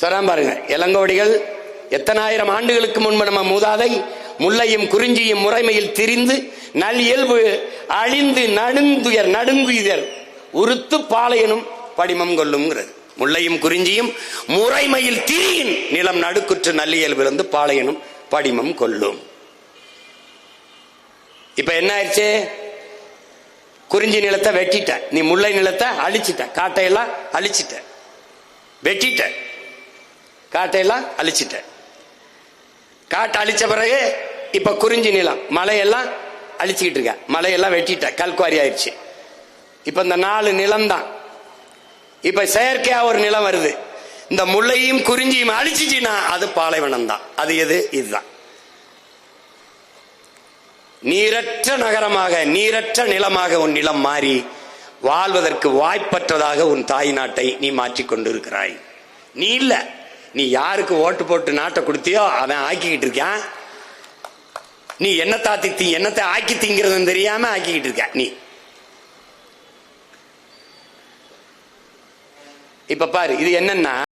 சொல்றான் பாருங்க இளங்கோடிகள் எத்தனாயிரம் ஆண்டுகளுக்கு முன்பு நம்ம மூதாதை முல்லையும் குறிஞ்சியும் முறைமையில் திரிந்து நல் இயல்பு அழிந்து நடுந்துயர் நடுங்குயர் உறுத்து பாளையனும் படிமம் கொள்ளுங்கிறது முல்லையும் குறிஞ்சியும் முறைமையில் திரியின் நிலம் நடுக்குற்று நல்லியல்பிலிருந்து பாளையனும் படிமம் கொள்ளும். இப்ப என்ன ஆயிடுச்சு? குறிஞ்சி நிலத்தை வெட்டிட்ட. நீ முல்லை நிலத்தை அழிச்சிட்ட. காட்டையெல்லாம் அழிச்சிட்ட. வெட்டிட்ட. காட்டையெல்லாம் அழிச்சிட்ட காட்டை அழிச்ச பிறகு இப்ப குறிஞ்சி நிலம் மலையெல்லாம் அழிச்சுக்கிட்டு இருக்க மலையெல்லாம் வெட்டிட்ட கல்குவாரி ஆயிடுச்சு இப்ப இந்த நாலு நிலம் தான் இப்ப செயற்கையா ஒரு நிலம் வருது. இந்த முல்லையும் குறிஞ்சியும் அழிச்சிச்சுன்னா அது பாலைவனம் தான் அது எது? இதுதான். நீரற்ற நகரமாக நீரற்ற நிலமாக உன் நிலம் மாறி வாழ்வதற்கு வாய்ப்பற்றதாக உன் தாய் நாட்டை நீ மாற்றிக் கொண்டிருக்கிறாய் நீ இல்லை. நீ யாருக்கு ஓட்டு போட்டு நாட்டை கொடுத்தியோ அவன் ஆக்கிக்கிட்டு இருக்கான். நீ என்னத்தை ஆத்தி தீ என்னத்தை ஆக்கி திங்கிறதுன்னு தெரியாம ஆக்கிக்கிட்டு இருக்க நீ. இப்ப பாரு இது என்னன்னா